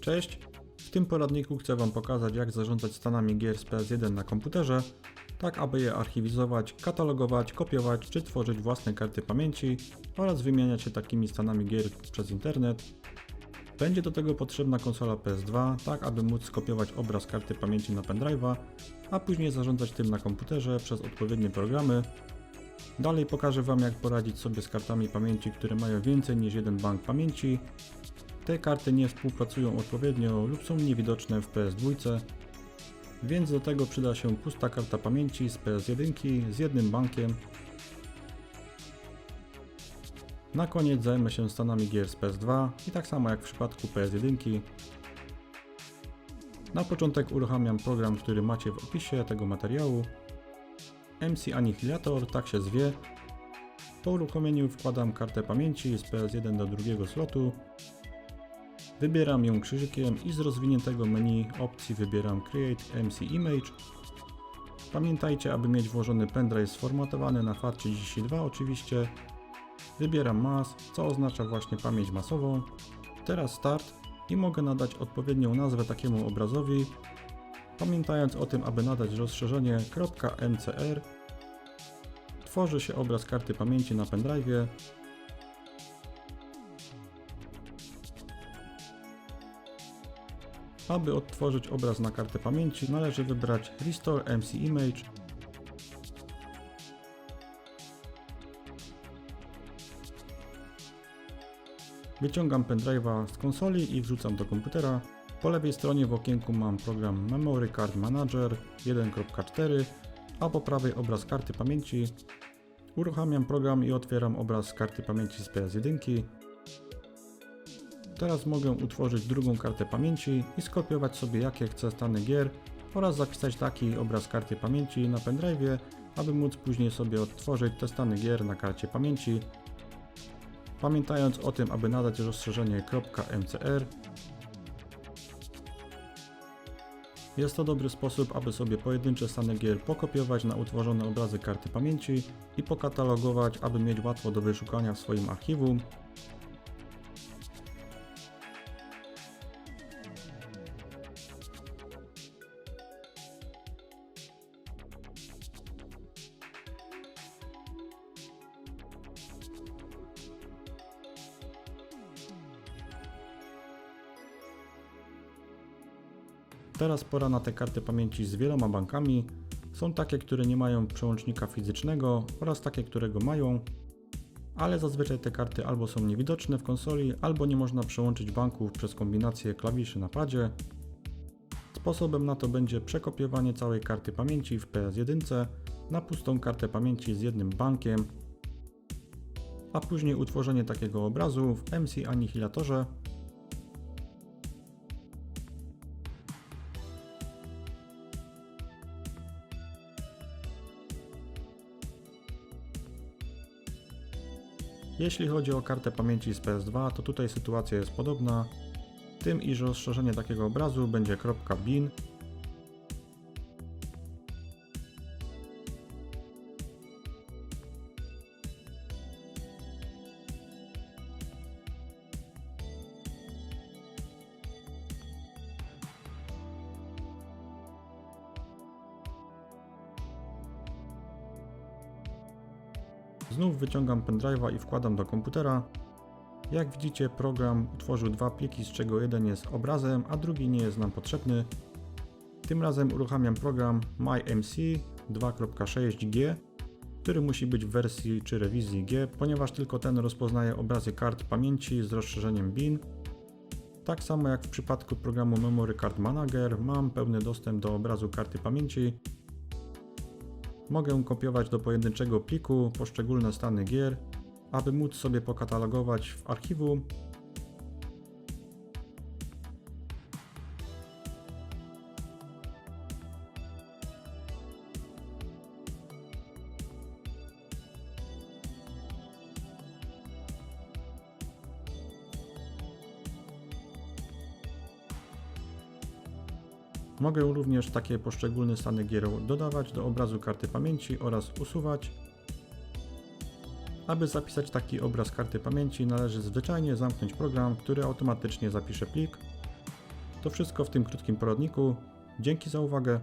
Cześć! W tym poradniku chcę Wam pokazać jak zarządzać stanami gier z PS1 na komputerze, tak aby je archiwizować, katalogować, kopiować czy tworzyć własne karty pamięci oraz wymieniać się takimi stanami gier przez internet. Będzie do tego potrzebna konsola PS2, tak aby móc skopiować obraz karty pamięci na pendrive'a, a później zarządzać tym na komputerze przez odpowiednie programy. Dalej pokażę Wam jak poradzić sobie z kartami pamięci, które mają więcej niż jeden bank pamięci, te karty nie współpracują odpowiednio lub są niewidoczne w PS2, więc do tego przyda się pusta karta pamięci z PS1 z jednym bankiem. Na koniec zajmę się stanami gier z PS2 i tak samo jak w przypadku PS1. Na początek uruchamiam program, który macie w opisie tego materiału. MC Annihilator, tak się zwie. Po uruchomieniu wkładam kartę pamięci z PS1 do drugiego slotu Wybieram ją krzyżykiem i z rozwiniętego menu opcji wybieram Create MC Image. Pamiętajcie, aby mieć włożony pendrive sformatowany na FAT32 oczywiście. Wybieram MAS, co oznacza właśnie pamięć masową. Teraz Start i mogę nadać odpowiednią nazwę takiemu obrazowi, pamiętając o tym, aby nadać rozszerzenie .mcr. Tworzy się obraz karty pamięci na pendrive Aby odtworzyć obraz na kartę pamięci należy wybrać Restore MC Image Wyciągam pendrive'a z konsoli i wrzucam do komputera. Po lewej stronie w okienku mam program Memory Card Manager 1.4, a po prawej obraz karty pamięci. Uruchamiam program i otwieram obraz karty pamięci z PS1. Teraz mogę utworzyć drugą kartę pamięci i skopiować sobie jakie chcę stany gier oraz zapisać taki obraz karty pamięci na pendrive, aby móc później sobie odtworzyć te stany gier na karcie pamięci. Pamiętając o tym, aby nadać rozszerzenie .mcr. Jest to dobry sposób, aby sobie pojedyncze stany gier pokopiować na utworzone obrazy karty pamięci i pokatalogować, aby mieć łatwo do wyszukania w swoim archiwum Teraz pora na te karty pamięci z wieloma bankami. Są takie, które nie mają przełącznika fizycznego oraz takie, które go mają, ale zazwyczaj te karty albo są niewidoczne w konsoli, albo nie można przełączyć banków przez kombinację klawiszy na padzie. Sposobem na to będzie przekopiowanie całej karty pamięci w PS1 na pustą kartę pamięci z jednym bankiem, a później utworzenie takiego obrazu w MC Annihilatorze Jeśli chodzi o kartę pamięci z PS2, to tutaj sytuacja jest podobna, tym iż rozszerzenie takiego obrazu będzie .bin Znów wyciągam pendrive'a i wkładam do komputera. Jak widzicie program utworzył dwa pliki, z czego jeden jest obrazem, a drugi nie jest nam potrzebny. Tym razem uruchamiam program MyMC 2.6G, który musi być w wersji czy rewizji G, ponieważ tylko ten rozpoznaje obrazy kart pamięci z rozszerzeniem BIN. Tak samo jak w przypadku programu Memory Card Manager mam pełny dostęp do obrazu karty pamięci, Mogę kopiować do pojedynczego pliku poszczególne stany gier, aby móc sobie pokatalogować w archiwum Mogę również takie poszczególne stany gier dodawać do obrazu karty pamięci oraz usuwać. Aby zapisać taki obraz karty pamięci należy zwyczajnie zamknąć program, który automatycznie zapisze plik. To wszystko w tym krótkim poradniku. Dzięki za uwagę.